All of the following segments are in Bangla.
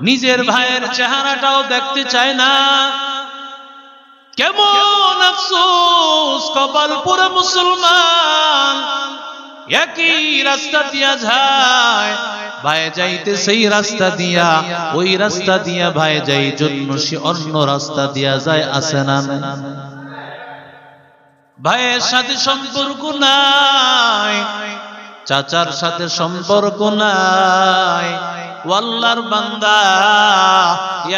নিজের ভাইয়ের চেহারাটাও দেখতে চায় না। কেমন আফসোস কপাল পুরো মুসলমান। একই রাস্তা দিয়া যায়, ভাই যাইতে সেই রাস্তা দিয়া, ওই রাস্তা দিয়া ভাই যাই জন্য সে অন্য রাস্তা দিয়া যায় আসে না? ভাইয়ের সাথে সম্পর্ক নাই, চাচার সাথে সম্পর্ক নাই। ওয়াল্লার বান্দা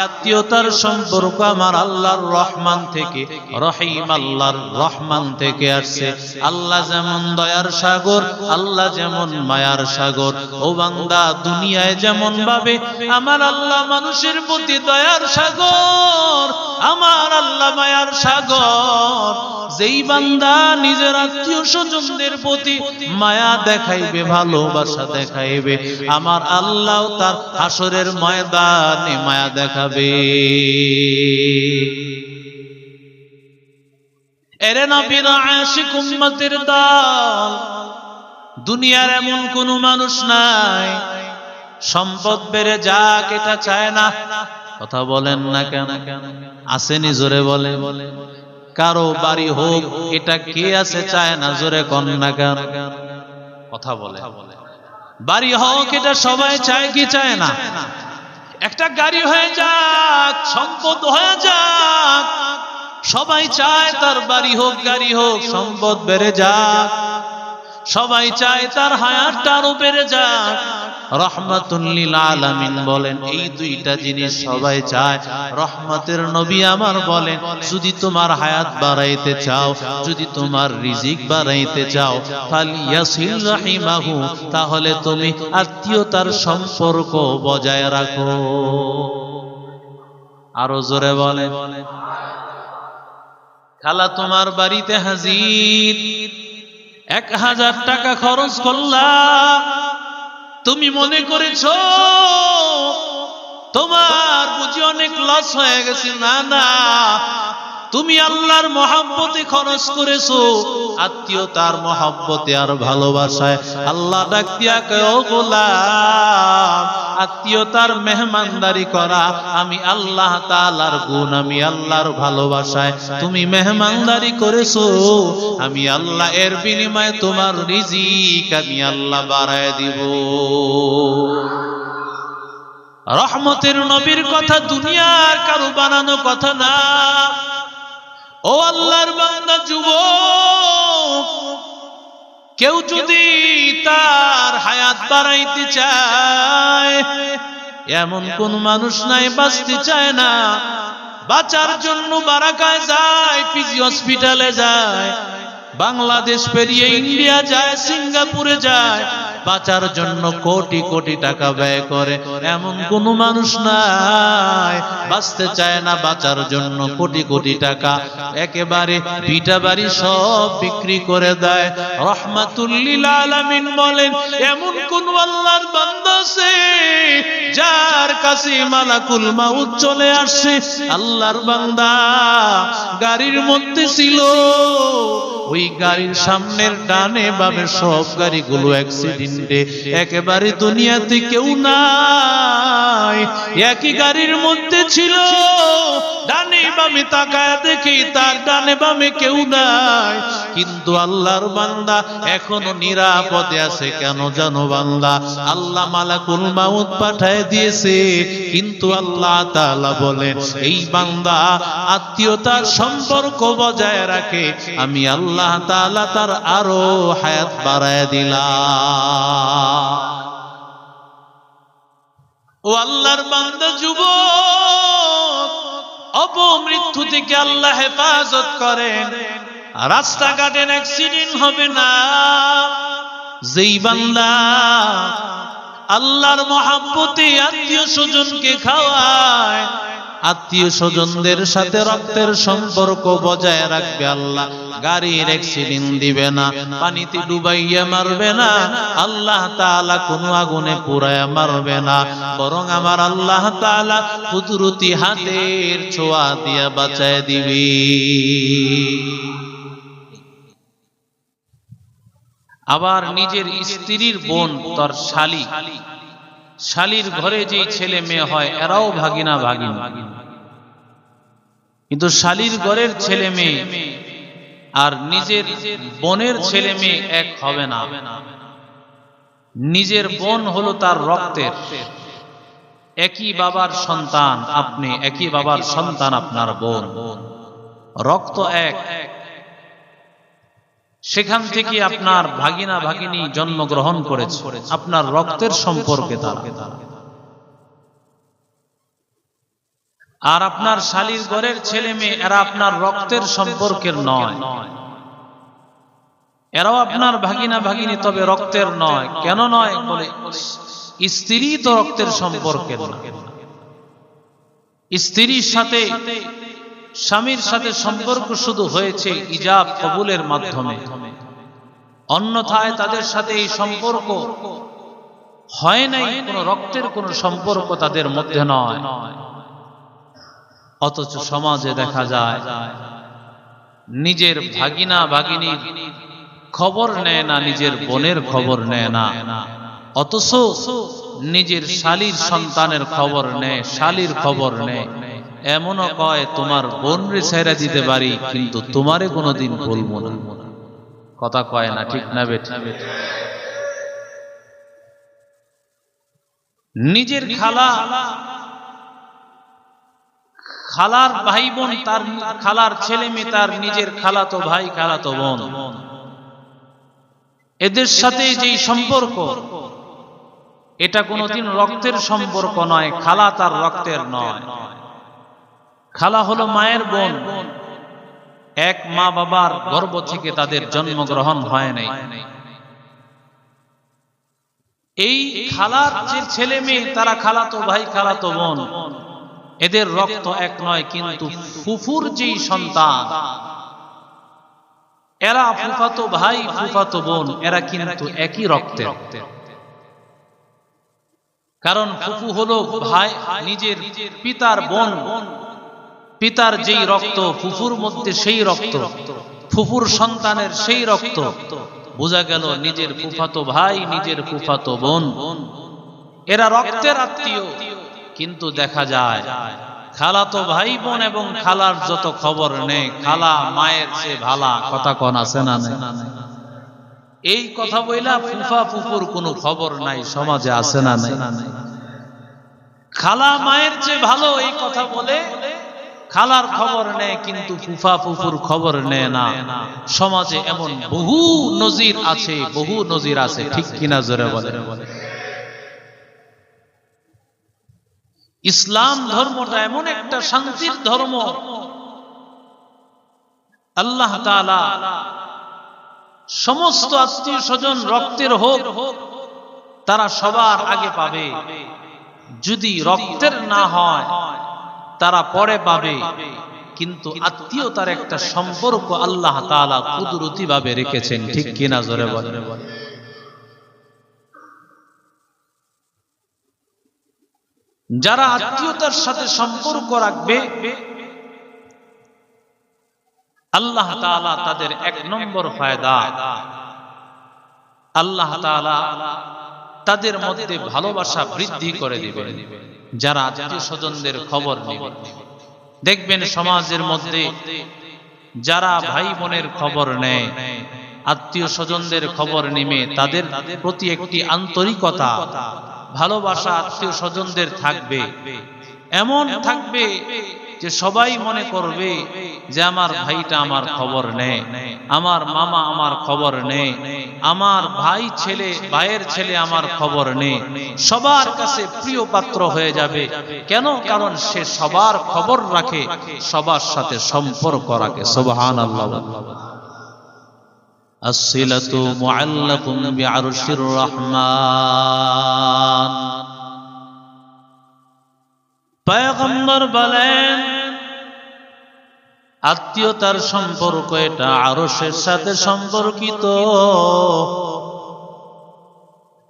আত্মীয়তার সম্পর্ক আমার আল্লাহর রহমান থেকে, রহিম আল্লাহর রহমান থেকে আসছে। আল্লাহ যেমন দয়ার সাগর, আল্লাহ যেমন মায়ার সাগর। ও বান্দা, দুনিয়ায় যেমন ভাবে আমার আল্লাহ মানুষের প্রতি দয়ার সাগর, আমার আল্লাহ মায়ার সাগর। যেই বান্দা নিজের আত্মীয় স্বজনদের প্রতি মায়া দেখাইবে, ভালোবাসা দেখাইবে, আমার আল্লাহ তার হাসরের ময়দানে মায়া দেখাবে। এরে নবীর দল, দুনিয়ার এমন কোন মানুষ নাই, সম্পদ বেড়ে যাক, এটা চায় না। কথা বলেন না কেন? আসেনি জোরে বলে বলে। কারও বাড়ি হোক, এটা কে আছে চায় না? জোরে কন না কেন? কথা বলে। বাড়ি হোক, এটা সবাই চায় কি চায় না? একটা গাড়ি হয়ে যাক, সম্পদ হয়ে যাক, সবাই চায় তার বাড়ি হোক, গাড়ি হোক, সম্পদ বেড়ে যাক। সবাই চায় তার হায়াতটা আরও বেড়ে যাক। বলেন, এই দুইটা জিনিস সবাই চায়। রহমতের নবী আমার বলেন, যদি তোমার হায়াত বাড়াইতে চাও, যদি তোমার রিজিক বাড়াইতে চাও তাহলে তুমি আত্মীয়তার সম্পর্ক বজায় রাখো। আরও জোরে বলে খালা তোমার বাড়িতে হাজির। এক হাজার টাকা খরচ করলা। তুমি মনে করেছ? তোমার বুঝি অনেক লস হয়ে গেছে। না না। তুমি আল্লাহর মহাব্বতে খরচ করেছ, আত্মীয়তার মহাব্বতে আর ভালোবাসায়। আল্লাহ ডাক কেউ গোলাম, আত্মীয়তার মেহমানদারি করা, আমি আল্লাহ তাআলার গুণ, আমি আল্লাহর ভালোবাসায় তুমি মেহমানদারি করেছ, আমি আল্লাহ এর বিনিময়ে তোমার রিজিক আমি আল্লাহ বাড়ায় দিব। রহমতের নবীর কথা, দুনিয়ার কারও বানানো কথা না। ও আল্লাহর বান্দা যুব কেউ যদি তার হায়াত বাড়াইতে চায়, এমন কোন মানুষ নাই, বাঁচতে চায় না। বাঁচার জন্য বারাকায় যায়, পিজি হসপিটালে যায়। বাংলাদেশ পেরিয়ে ইন্ডিয়া যায়, সিঙ্গাপুরে যায়, বাঁচার জন্য কোটি কোটি টাকা ব্যয় করে। এমন কোন মানুষ নাই, বাঁচতে চায় না, বাঁচার জন্য কোটি কোটি টাকা। একেবারে পিটা বাড়ি সব বিক্রি করে দেয়। রহমাতুল্লিল আলামিন বলেন, এমন কোন আল্লাহর বান্দা আছে যার কাছে মালাকুল মাউত চলে আসছে আল্লাহর বান্দা গাড়ির মধ্যে ছিল। ওই গাড়ির সামনের ডানে বাবে সব গাড়িগুলো অ্যাক্সিডেন্টে একেবারে দুনিয়াতে কেউ নাই। একই গাড়ির মধ্যে ছিল, ডানে বামে তাকায় দেখি তার ডানে বামে কেউ নাই। কিন্তু আল্লাহর বান্দা এখনও নিরাপদে আছে। কেন জানো বান্দা? আল্লাহ মালাকুল মাউত পাঠায় দিয়েছে। কিন্তু আল্লাহ তাআলা বলেন, এই বান্দা আত্মীয়তার সম্পর্ক বজায় রাখে। আমি আল্লাহ তাআলা তার আরও হায়াত বাড়ায় দিলাম। ও আল্লাহর বান্দা যুবক, অপমৃত্যু থেকে আল্লাহ হেফাজত করেন। রাস্তাঘাটে অ্যাক্সিডেন্ট হবে না। যেই বান্দা আল্লাহর মহাব্বতে আত্মীয় স্বজনকে খাওয়ায়, আত্মীয় স্বজনদের সাথে রক্তের সম্পর্ক বজায় রাখবে আল্লাহ। গাড়ির অ্যাক্সিডেন্ট দিবে না, পানিতে ডুবাইয়া মারবে না, আল্লাহ তাআলা কোনো আগুনে পুরায়া মারবে না। বরং আমার আল্লাহ তাআলা কুদরতি হাতের ছোঁয়া দিয়া বাঁচায় দিবি। আবার নিজের স্ত্রীর বোন, তার শালী। শালির ঘরে যেই ছেলে মেয়ে হয়, এরাও ভাগিনা, ভাগিন। কিন্তু শালির ঘরের ছেলে মেয়ে আর নিজের বোনের ছেলে মেয়ে এক হবে না। নিজের বোন হলো তার রক্তের। একই বাবার সন্তান আপনি, একই বাবার সন্তান আপনার বোন। রক্ত এক সেখান থেকে আপনার ভাগিনা ভাগিনী জন্মগ্রহণ করেছে। আপনার রক্তের সম্পর্কে তারা। আর আপনার শালির ঘরের ছেলে মেয়ে এরা আপনার রক্তের সম্পর্কের নয়। এরাও আপনার ভাগিনা ভাগিনী তবে রক্তের নয়। কেন নয় বলে স্ত্রী তো রক্তের সম্পর্কের স্ত্রীর সাথে স্বামীর সাথে সম্পর্ক শুধু হয়েছে ইজাব কবুলের মাধ্যমে। অন্যথায় তাদের সাথে এই সম্পর্ক হয় নাই, কোনো রক্তের কোনো সম্পর্ক তাদের মধ্যে নয়। অথচ সমাজে দেখা যায়, নিজের ভাগিনা ভাগিনী খবর নেয় না, নিজের বোনের খবর নেয় না। অথচ নিজের শালির সন্তানের খবর নেয়, শালির খবর নেয়। এমনও কয়, তোমার বোন রে ছেড়ে দিতে পারি, কিন্তু তোমারে কোনোদিন বলব না। কথা কয় না, ঠিক না বেঠ? নিজের খালা, খালার ভাই বোন তার খালার ছেলে মেয়ে তার নিজের খালাতো ভাই, খালাতো বোন। এদের সাথে যেই সম্পর্ক, এটা কোনোদিন রক্তের সম্পর্ক নয়, খালা তার রক্তের নয়। খালা হলো মায়ের বোন। এক মা বাবার গর্ব থেকে তাদের জন্মগ্রহণ হয় নাই। এই খালার যে ছেলে মেয়ে, তারা খালাতো ভাই, খালাতো বোন। এদের রক্ত এক নয়, কিন্তু ফুফুর যেই সন্তান, এরা ফুফাতো ভাই, ফুফাতো বোন, এরা কিন্তু একই রক্তের। কারণ ফুফু হলো ভাই, নিজের পিতার বোন। পিতার যেই রক্ত, ফুফুর মধ্যে সেই রক্ত, ফুফুর সন্তানের সেই রক্ত, বোঝা গেল নিজের ফুফাতো ভাই, নিজের ফুফাতো বোন। এরা রক্তের আত্মীয়, কিন্তু দেখা যায় খালা তো ভাই বোন এবং খালার যত খবর নেই খালা মায়ের সে ভালা, কথা কন আছে না এই কথা বইলা ফুফা ফুফুর কোনো খবর নাই, সমাজে আছে না খালা মায়ের যে ভালো এই কথা বলে খালার খবর নেয়, কিন্তু ফুফা ফুফুর খবর নেয় না। সমাজে এমন বহু নজির আছে, বহু নজির আছে। ঠিক কিনা জোরে বলে ইসলাম ধর্মটা এমন একটা শান্তির ধর্ম। আল্লাহ সমস্ত আত্মীয় স্বজন রক্তের হোক, তারা সবার আগে পাবে। যদি রক্তের না হয় তারা পরে পাবে। কিন্তু আত্মীয়তার একটা সম্পর্ক আল্লাহ তাআলা কুদরতি ভাবে রেখেছেন। ঠিক কিনা জোরে বলে যারা আত্মীয়তার সাথে সম্পর্ক রাখবে, আল্লাহ তাআলা তাদের এক নম্বর ফায়দা। আল্লাহ তাআলা তাদের মধ্যে ভালোবাসা বৃদ্ধি করে দিবে যারা আত্মীয় স্বজনদের খবর নেবে। দেখবেন সমাজের মধ্যে যারা ভাই বোনের খবর নেয় আত্মীয় স্বজনদের খবর নেমে তাদের প্রতি একটি আন্তরিকতা ভালোবাসা আত্মীয় স্বজনদের থাকবে। এমন থাকবে যে সবাই মনে করবে যে আমার ভাইটা আমার খবর নেয় আমার মামা আমার খবর নেয় আমার ভাই ছেলে ভাইয়ের ছেলে আমার খবর নেই সবার কাছে প্রিয় পাত্র হয়ে যাবে কেন কারণ সে সবার খবর রাখে সবার সাথে সম্পর্ক রাখে সুবহান আল্লাহ الصلة معلق بعرش الرحمن পয়গম্বর বলেন, আত্মীয়তার সম্পর্ক এটা আরশের সাথে সম্পর্কিত।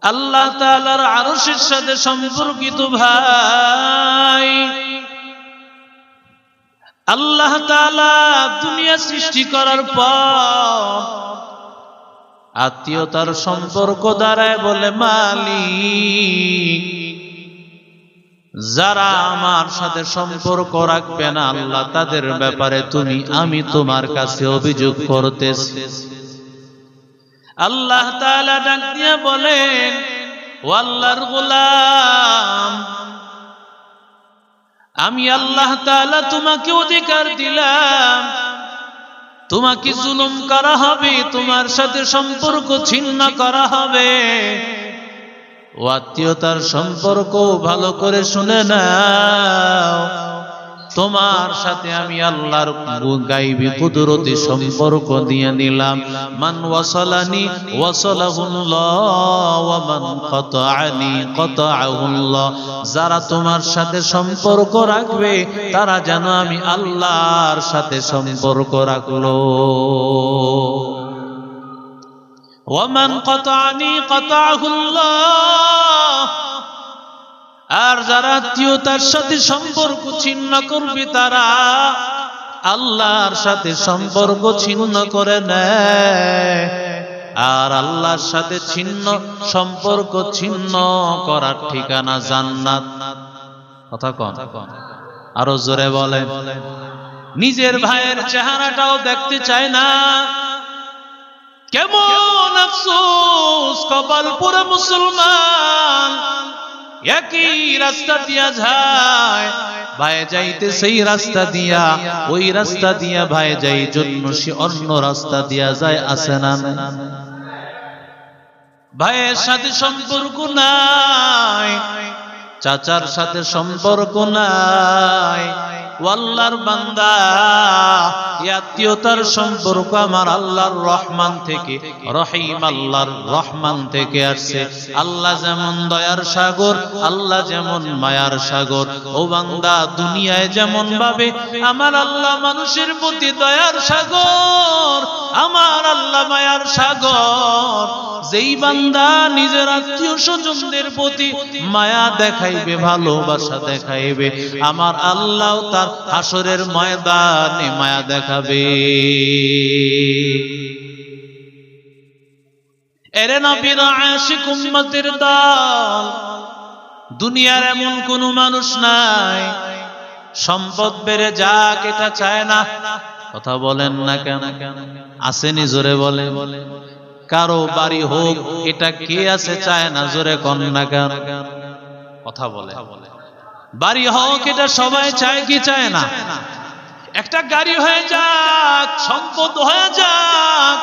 আল্লাহ তাআলার আরশের সাথে সম্পর্কিত ভাই। আল্লাহ তাআলা দুনিয়া সৃষ্টি করার পর আত্মীয়তার সম্পর্ক দ্বারায় বলে মালিক। যারা আমার সাথে সম্পর্ক রাখবে না, আল্লাহ তাদের ব্যাপারে তুমি, আমি তোমার কাছে অভিযোগ করতেছি। আল্লাহ তাআলা ডাক দিয়ে বলেন ও আল্লাহর গোলাম, আমি আল্লাহ তাআলা তোমাকে অধিকার দিলাম। তোমাকে জুলুম করা হবে, তোমার সাথে সম্পর্ক ছিন্ন করা হবে। আত্মীয়তার সম্পর্ক ভালো করে শুনে নাও। তোমার সাথে আমি আল্লাহর গাইবি কুদরতি সম্পর্ক দিয়ে নিলাম। মান ওয়াসালানি ওয়াসালাহুল্লাহ ওয়া মান কাতাআনি কাতাআহুল্লাহ। যারা তোমার সাথে সম্পর্ক রাখবে, তারা যেন আমি আল্লাহর সাথে সম্পর্ক রাখল। ওয়ামান কাতাআনি কাতাআহুল্লাহ আর যারা আত্মীয়তার সাথে সম্পর্ক ছিন্ন করবে, তারা আল্লাহর সাথে সম্পর্ক ছিন্ন করে নেয়। আর আল্লাহর সাথে ছিন্ন, সম্পর্ক ছিন্ন করার ঠিকানা জান্নাত। কথা কন। আরও জোরে বলে নিজের ভাইয়ের চেহারাটাও দেখতে চায় না। কেমন আফসোস, কপাল পুরো মুসলমান। একই রাস্তা দিয়া যায়, ভাই যাইতে সেই রাস্তা দিয়া, ওই রাস্তা দিয়া ভাই যাই জন্য সে অন্য রাস্তা দিয়া যায় আসে না ভাইয়ের সাথে সম্পর্ক নাই, চাচার সাথে সম্পর্ক নাই আল্লাহর বান্দা আত্মীয়তার সম্পর্ক আমার আল্লাহর রহমান থেকে, রহিম আল্লাহর রহমান থেকে আসছে। আল্লাহ যেমন দয়ার সাগর, আল্লাহ যেমন মায়ার সাগর। ও বান্দা, দুনিয়ায় যেমন ভাবে, আমার আল্লাহ মানুষের প্রতি দয়ার সাগর, আমার আল্লাহ মায়ার সাগর। যেই বান্দা নিজের আত্মীয় স্বজনদের প্রতি মায়া দেখাইবে, ভালোবাসা দেখাইবে, আমার আল্লাহ তার হাসরের ময়দানে মায়া দেখাবে। এরে নবীর আশিক উম্মতের দল, দুনিয়ার এমন কোন মানুষ নাই। সম্পদ বেড়ে যাক, এটা চায় না। কথা বলেন না কেন? আসেনি জোরে বলে বলে। কারও বাড়ি হোক, এটা কে আছে চায় না? জোরে কন না কেন? কথা বলে। বাড়ি হোক এটা সবাই চায় কি চায় না? একটা গাড়ি হয়ে যাক, সম্পদ হয়ে যাক।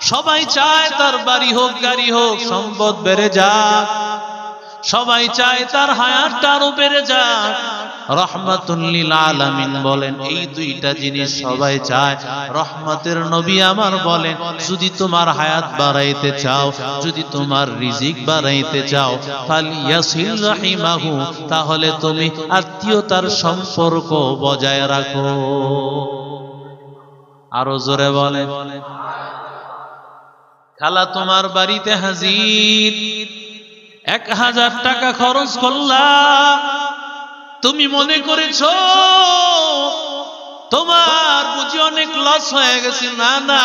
সবাই চায় তার বাড়ি হোক, গাড়ি হোক, সম্পদ বেড়ে যাক। সবাই চায় তার হায়াতটা আরও বেড়ে যাক। রহমাতুল্লিল বলেন, এই দুইটা জিনিস সবাই চায়। রহমতের নবী আমার বলেন, যদি তোমার হায়াত বাড়াইতে চাও, যদি তোমার রিজিক বাড়াইতে চাও তাহলে তুমি আত্মীয়তার সম্পর্ক বজায় রাখো। আরও জোরে বলে খালা তোমার বাড়িতে হাজির। এক হাজার টাকা খরচ করলা। তুমি মনে করেছ, তোমার বুঝি অনেক লস হয়ে গেছে। না না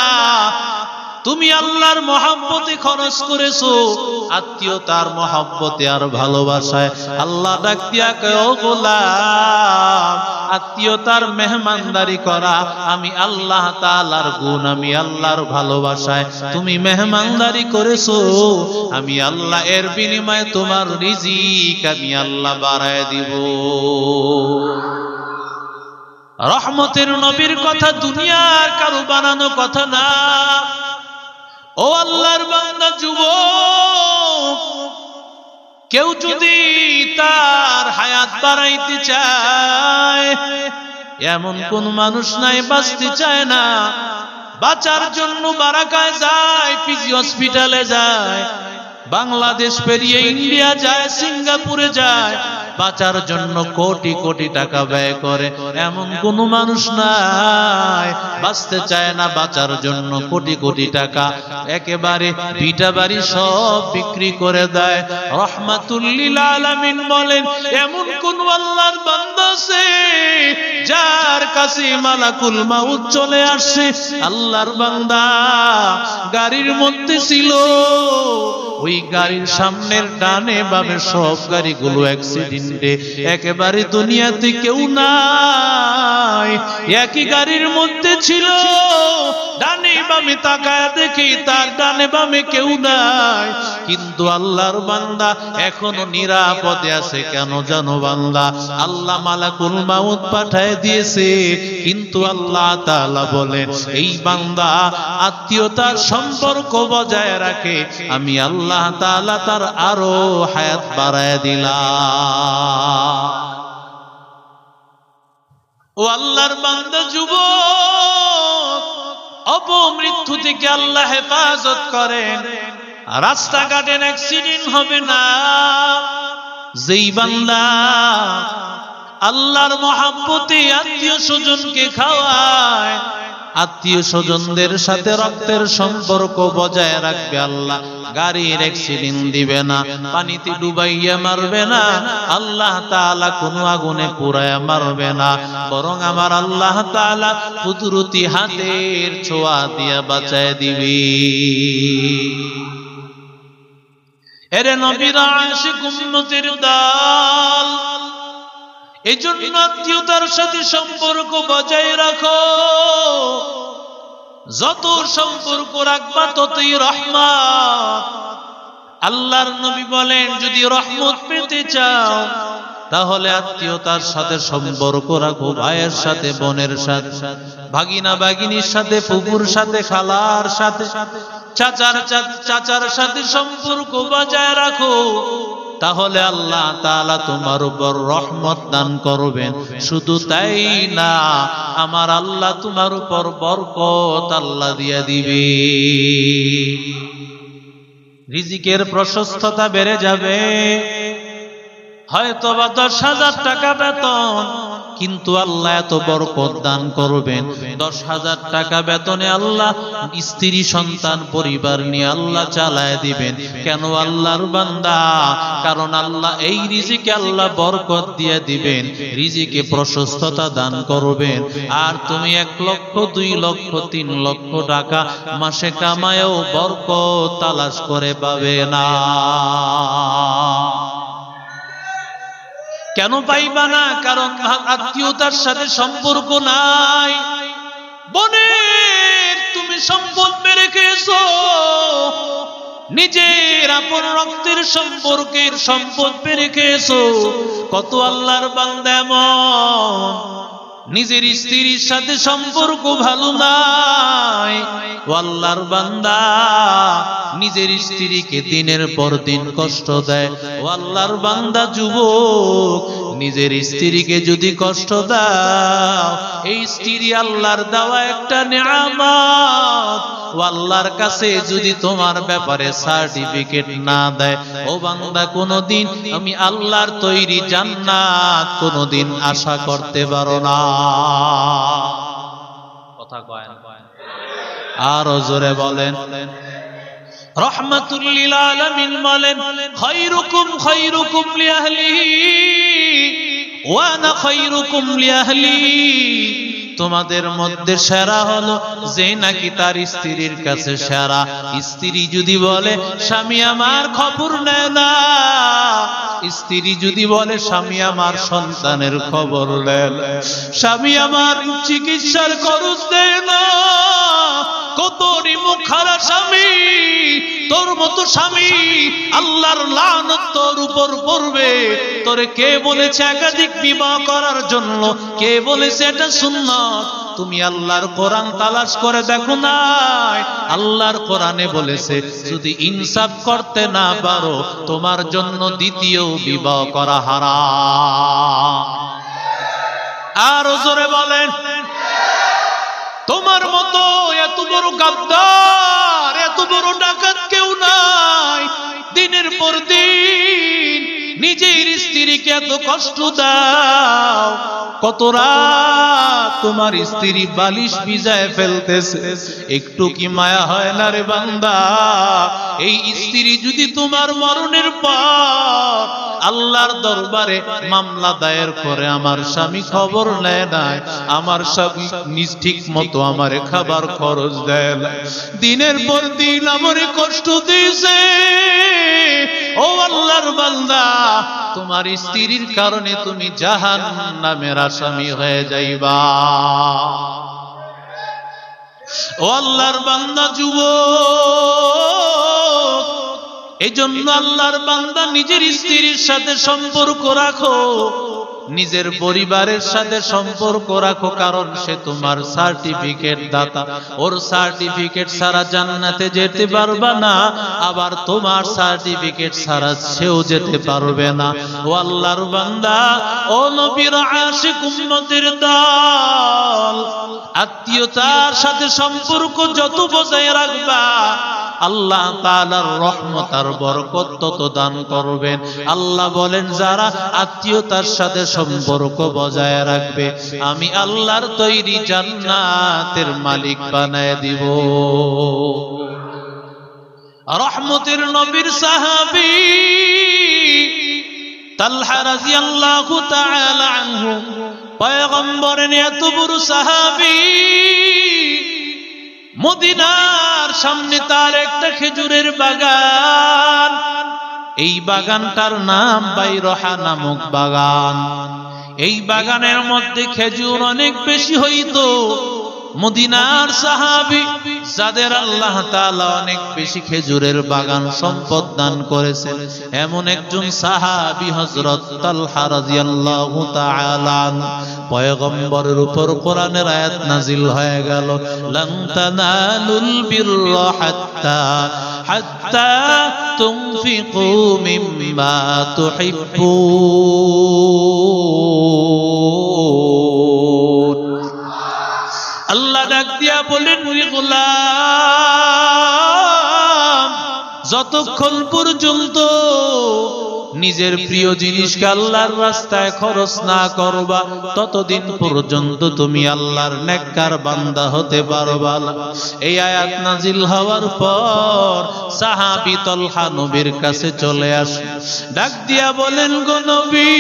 তুমি আল্লাহর মহাব্বতে খরচ করেছ, আত্মীয়তার মহাব্বতে আর ভালোবাসায় আল্লাহ ডাক দিয়া গোলাম, আত্মীয়তার মেহমানদারি করা, আমি আল্লাহ তালার গুণ, আমি আল্লাহর ভালোবাসায় তুমি মেহমানদারি করেছ, আমি আল্লাহ এর বিনিময়ে তোমার রিজিক আমি আল্লাহ বাড়ায় দিব। রহমতের নবীর কথা, দুনিয়ার কারও বানানো কথা না। ও আল্লাহর বান্দা যুব কেউ যদি তার হায়াত বাড়াইতে চায়, এমন কোন মানুষ নাই, বাঁচতে চায় না। বাঁচার জন্য বারাকায় যায়, পিজি হসপিটালে যায়। বাংলাদেশ পেরিয়ে ইন্ডিয়া যায়, সিঙ্গাপুরে যায়। বাঁচার জন্য কোটি কোটি টাকা ব্যয় করে। এমন কোন মানুষ নাই, বাঁচতে চায় না বাঁচার জন্য কোটি কোটি টাকা। একেবারে ভিটা বাড়ি সব বিক্রি করে দেয়। রহমাতুল্লিল আলামিন বলেন, এমন কোন আল্লাহর বান্দা আছে যার কাছে মালাকুল মাউত চলে আসছে? আল্লাহর বান্দা গাড়ির মধ্যে ছিল। ওই গাড়ির সামনের ডানে বামে সব গাড়িগুলো অ্যাক্সিডেন্টে একেবারে দুনিয়াতে কেউ নাই। একই গাড়ির মধ্যে ছিল। ডানে বামে তাকায় দেখি তার ডানে বামে কেউ নাই। কিন্তু আল্লাহর বান্দা এখনও নিরাপদে আছে কেন জানো বান্দা? আল্লাহ মালাকুল মাউত পাঠায় দিয়েছে, কিন্তু আল্লাহ তাআলা বলেন, এই বান্দা আত্মীয়তার সম্পর্ক বজায় রাখে, আমি আল্লাহ তাআলা তার আরও হায়াত বাড়ায় দিলাম। ও আল্লাহর বান্দা যুবক, অপমৃত্যু থেকে আল্লাহ হেফাজত করেন। রাস্তাঘাটে অ্যাক্সিডেন্ট হবে না। যেই বান্দা আল্লাহর মহাব্বতে আত্মীয় স্বজনকে খাওয়ায়, আত্মীয় স্বজনদের সাথে রক্তের সম্পর্ক বজায় রাখবে আল্লাহ। গাড়ির অ্যাক্সিডেন্ট দিবে না, পানিতে ডুবাইয়া মারবে না, আল্লাহ তাআলা কোনো আগুনে পুরায়া মারবে না। বরং আমার আল্লাহ তাআলা কুদরতি হাতের ছোঁয়া দিয়া বাঁচায় দিবি। এরে নবীর আশিক উম্মতের দল এই জন্য আত্মীয়তার সাথে সম্পর্ক বজায় রাখো। যত সম্পর্ক রাখবা ততই রহমত। আল্লাহর নবী বলেন, যদি রহমত পেতে চাও, তাহলে আত্মীয়তার সাথে সম্পর্ক রাখো, ভাইয়ের সাথে, বোনের সাথে ভাগিনা ভাগিনীর সাথে ফুপুর সাথে, খালার সাথে। চাচার চাচার সাথে সম্পর্ক বজায় রাখো। তাহলে আল্লাহ তাআলা তোমার উপর রহমত দান করবেন। শুধু তাই না, আমার আল্লাহ তোমার উপর বরকত আল্লাহ দিয়া দিবে। রিজিকের প্রশস্ততা বেড়ে যাবে। হয়তো বা দশ হাজার টাকা বেতন কিন্তু আল্লাহ এত বরকত দান করবেন। দশ হাজার টাকা বেতনে আল্লাহ, স্ত্রী, সন্তান, পরিবার নিয়ে আল্লাহ চালায় দিবেন। কেন আল্লাহর বান্দা? কারণ আল্লাহ এই রিজিকে আল্লাহ বরকত দিয়ে দিবেন, রিজিকে প্রশস্ততা দান করবেন। আর তুমি এক লক্ষ, দুই লক্ষ, তিন লক্ষ টাকা মাসে কামায়ও বরকত তালাশ করে পাবে না। কেন পাইবা না? কারণ আত্মীয়তার সাথে সম্পর্ক নাই। বনের, তুমি সম্পদ মেরে খেয়েছো। নিজের আপন রক্তের সম্পর্কের সম্পদ পেরে খেয়েছো। কত আল্লাহর বান্দা এমন। নিজের স্ত্রীর সাথে সম্পর্ক ভালো নাই। ওয়াল্লার বান্দা, নিজের স্ত্রীকে দিনের পর দিন কষ্ট দেয়। ওয়াল্লার বান্দা, যুবক নিজের স্ত্রীকে যদি কষ্ট দাও, এই স্ত্রী আল্লাহর দেওয়া একটা নিয়ামত। আল্লাহর কাছে যদি তোমার ব্যাপারে সার্টিফিকেট না দেয়, ও বান্দা, কোনোদিন আমি আল্লাহর তৈরি জান্নাত কোনোদিন আশা করতে পারো না। কথা কয় আরও জোরে বলেন। রহমাতুল্লিল আলামিন বলেন খায়রুকুম খায়রুকুম লিআহলিহি। ওয়া আনা খায়রুকুম লিআহলি তোমাদের মধ্যে সেরা হলো যে নাকি তার স্ত্রীর কাছে সেরা। স্ত্রী যদি বলে, স্বামী আমার খবর নেয় না। স্ত্রী যদি বলে, স্বামী আমার সন্তানের খবর নেয় স্বামী আমার চিকিৎসার খরচ দেয় না। কত মুখ খারাপ স্বামী, তোর মতো স্বামী আল্লাহর তোর উপর পড়বে। তোরে কে বলেছে একাধিক বিবাহ করার জন্য? কে বলেছে এটা তুমি আল্লাহর কোরআন তালাশ করে দেখো নাই। আল্লাহর কোরআনে বলেছে, যদি ইনসাফ করতে না পারো, তোমার জন্য দ্বিতীয় বিবাহ করা হারা আর জোরে বলেন। তোমার মতো বড় গাদ্দার, এত বড় ডাকাত কেউ নাই। দিনের পর দিন নিজের স্ত্রীকে এত কষ্ট দাও। কত তোমার স্ত্রী বালিশ ভিজায় ফেলতেছে। একটু কি মায়া হয় না রে বান্দা? এই স্ত্রী যদি তোমার মরণের পর আল্লাহর দরবারে মামলা দায়ের করে আমার স্বামী খবর নেয় নাই। আমার স্বামী নিজ ঠিক মতো আমারে খাবার খরচ দেয় না দিনের পর দিন আমারে কষ্ট দিয়েছে। ও আল্লাহর বান্দা, তোমার স্ত্রীর কারণে তুমি জাহান নামের আসামি হয়ে যাইবা। ও আল্লাহর বান্দা যুব এই জন্য আল্লাহর বান্দা নিজের স্ত্রীর সাথে সম্পর্ক রাখো। নিজের পরিবারের সাথে সম্পর্ক রাখো, কারণ সে তোমার সার্টিফিকেট দাতা। ওর সার্টিফিকেট ছাড়া জান্নাতে যেতে পারবে না, আবার তোমার সার্টিফিকেট ছাড়া সেও যেতে পারবে না। ও আল্লাহর বান্দা, ও নবীর আশিক উম্মতের দল, আত্মীয়তার সাথে সম্পর্ক যত বজায় রাখবা, আল্লাহ তাআলার রহমত আর বরকত তত দান করবেন। আল্লাহ বলেন, যারা আত্মীয়তার সাথে সম্পর্ক বজায় রাখবে। আমি আল্লাহর তৈরি জান্নাতের মালিক বানায় দিব। রহমতের নবীর সাহাবী তালহা রাদিয়াল্লাহু তাআলা আনহু, পয়গম্বরের এত বড় সাহাবী, মদিনার সামনে তার একটা খেজুরের বাগান এই বাগানটার নাম বাইরহা নামক বাগান। এই বাগানের মধ্যে খেজুর অনেক বেশি হইতো। মদিনার সাহাবি, যাদের আল্লাহ তাআলা অনেক বেশি খেজুরের বাগান সম্পদ দান করেছে এমন একজন সাহাবি তাআলা পয়গম্বরের উপর কোরআনের আয়াত নাজিল হয়ে গেল, লান তানালুল বিররা হাত্তা হাত্তা তুনফিকু মিম্মা তুহিব্বুন। আল্লাহ ডাক দিয়া বলেন "ওরে গোলাম যতক্ষণ পর্যন্ত নিজের প্রিয় জিনিসকে আল্লাহর রাস্তায় খরচ না করবা, ততদিন পর্যন্ত তুমি আল্লাহর নেককার বান্দা হতে পারবা। এই আয়াত নাজিল হওয়ার পর সাহাবী তলহা নবীর কাছে চলে আসে ডাক দিয়া বলেন, গো নবী,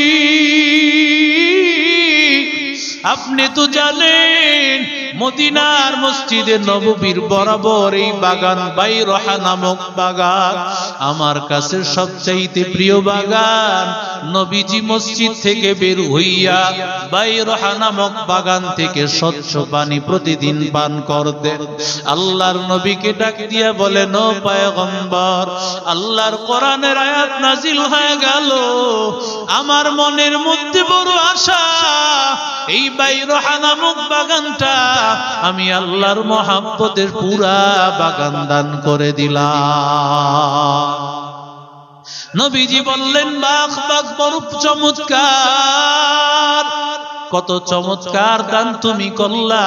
আপনি তো জানেন মদিনার মসজিদে নববীর বরাবর এই বাগান বাইরহা নামক বাগান আমার কাছে সবচাইতে প্রিয় বাগান। নবীজি মসজিদ থেকে বের হইয়া বাইরহা নামক বাগান থেকে স্বচ্ছ পানি প্রতিদিন পান করতেন। আল্লাহর নবীকে ডাক দিয়া বলেন, ও পয়গম্বর, আল্লাহর কোরআনের আয়াত নাজিল হয়ে গেল। আমার মনের মধ্যে বড় আশা এই বাইরো নামক বাগানটা আমি আল্লাহর মহাব্বতের পুরা বাগান দান করে দিলাম। নবীজি বললেন বাঘ বাঘ বরূপ চমৎকার। কত চমৎকার দান তুমি করলা।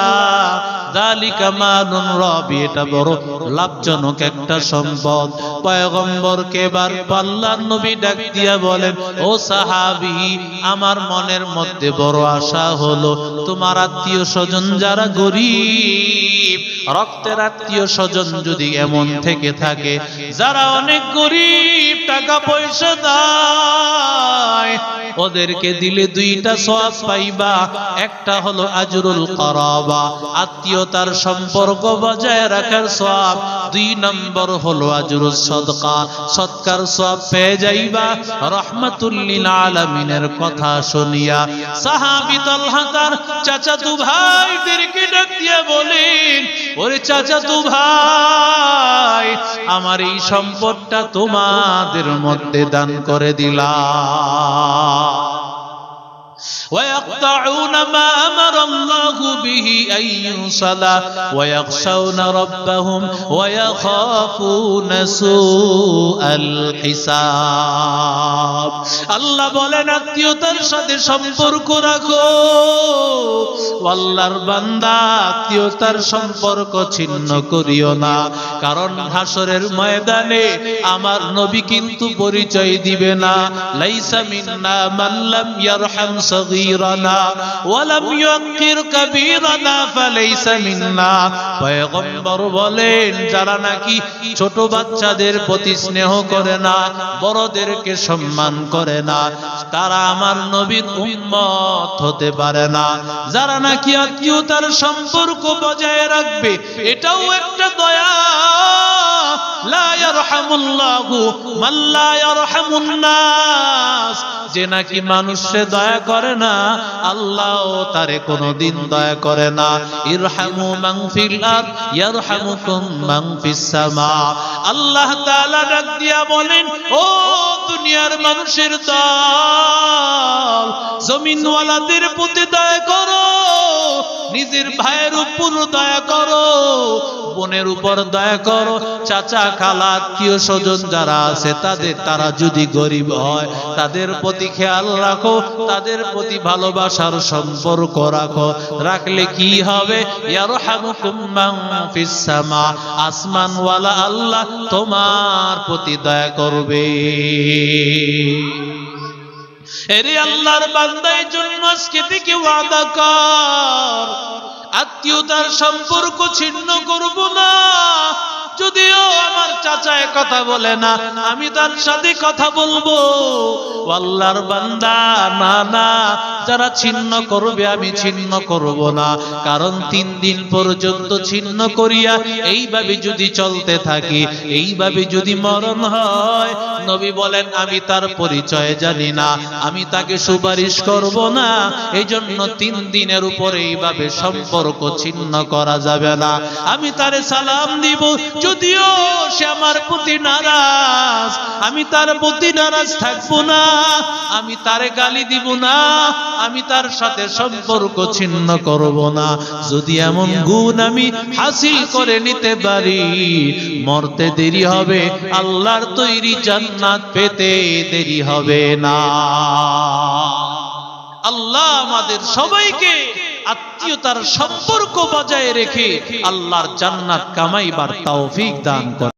দালিকা মালুন রবি, এটা বড় লাভজনক একটা সম্পদ। পয়গম্বরকে বার পাল্লার নবী ডাক দিয়া বলেন, ও সাহাবি, আমার মনের মধ্যে বড় আশা হলো তোমার আত্মীয় স্বজন যারা গরিব, রক্তের আত্মীয় স্বজন যদি এমন থেকে থাকে, যারা অনেক গরিব, টাকা পয়সা দেয় ওদেরকে দিলে দুইটা সওয়াব পাইবা। একটা হলো আজরুল করাবা। আত্মীয়তার সম্পর্ক বজায় রাখার সওয়াব। দুই নম্বর হলো আজরুল সদকা। সৎকার সওয়াব পেয়ে যাইবা। রহমাতুল্লিল আলামিনের কথা শুনিয়া সাহাবী তালহা তার চাচাতু ভাইদেরকে ডাক দিয়া বলেন, ওরে চাচাতু ভাই, আমার এই সম্পদটা তোমাদের মধ্যে দান করে দিলাম। ويقطعون ما أمر الله به أن يوصل ويخشون ربهم ويخافون سوء الحساب আল্লাহ বলেন আত্মীয়তার সাথে সম্পর্ক রাখো আল্লাহর বান্দা আত্মীয়তার সম্পর্ক ছিন্ন করিও না কারণ হাসরের ময়দানে আমার নবী কিন্তু পরিচয় দিবে না লাইসা মিন্না মান লাম ইয়ারহাম সগীরানা ওয়া লাম ইউকির কাবীরানা ফালাইসা মিন্না পয়গম্বর বলেন, যারা নাকি ছোট বাচ্চাদের প্রতি স্নেহ করে না, বড়দেরকে সম্মান করে না, তারা আমার নবীর উম্মত হতে পারে না। যারা নাকি আত্মীয়তার সম্পর্ক বজায় রাখবে, এটাও একটা দয়া। যে নাকি মানুষে দয়া করে না, আল্লাহ তারে কোনোদিন দয়া করে না। ইরহামু মান ফিল আরদ, ইয়ারহামুকুম মান আল্লাহ তাআলা ডাক দিয়া বলেন, ও দুনিয়ার মানুষের দল, জমিনওয়ালাদের প্রতি দয়া করো। নিজের ভাইয়ের উপর দয়া করো, বোনের উপর দয়া করো। চাচা, খালা, আত্মীয় স্বজন যারা আছে, তাদের, তারা যদি গরিব হয়, তাদের প্রতি খেয়াল রাখো, তাদের প্রতি ভালোবাসার সম্পর্ক রাখো। রাখলে কি হবে? মান আসমানওয়ালা আল্লাহ তোমার প্রতি দয়া করবে। এরে আল্লাহর বান্দাই জন্য আজকে থেকে ওয়াদা কর। আত্মীয়তার সম্পর্ক ছিন্ন করব না। যদিও আমার চাচায় কথা বলে না, আমি তার সাথে কথা বলব। আল্লাহর বান্দা, না না, যারা ছিন্ন করবে আমি ছিন্ন করব না, কারণ তিন দিন পর্যন্ত ছিন্ন করিয়া এইভাবে যদি চলতে থাকি, এইভাবে যদি মরণ হয়, নবী বলেন, আমি তার পরিচয় জানি না, আমি তাকে সুপারিশ করব না এই জন্য তিন দিনের উপরে এইভাবে সম্পর্ক ছিন্ন করা যাবে না। আমি তারে সালাম দিব যদিও সে আমার প্রতি নারাজ, আমি তার প্রতি নারাজ থাকব না, আমি তারে গালি দিব না, আমি তার সাথে সম্পর্ক ছিন্ন করব না। যদি এমন গুণ আমি হাসিল করে নিতে পারি, মরতে দেরি হবে, আল্লাহর তৈরি জান্নাত পেতে দেরি হবে না। আল্লাহ আমাদের সবাইকে আত্মীয়তার সম্পর্ক বজায় রেখে আল্লাহর জান্নাত কামাইবার তৌফিক দান করে।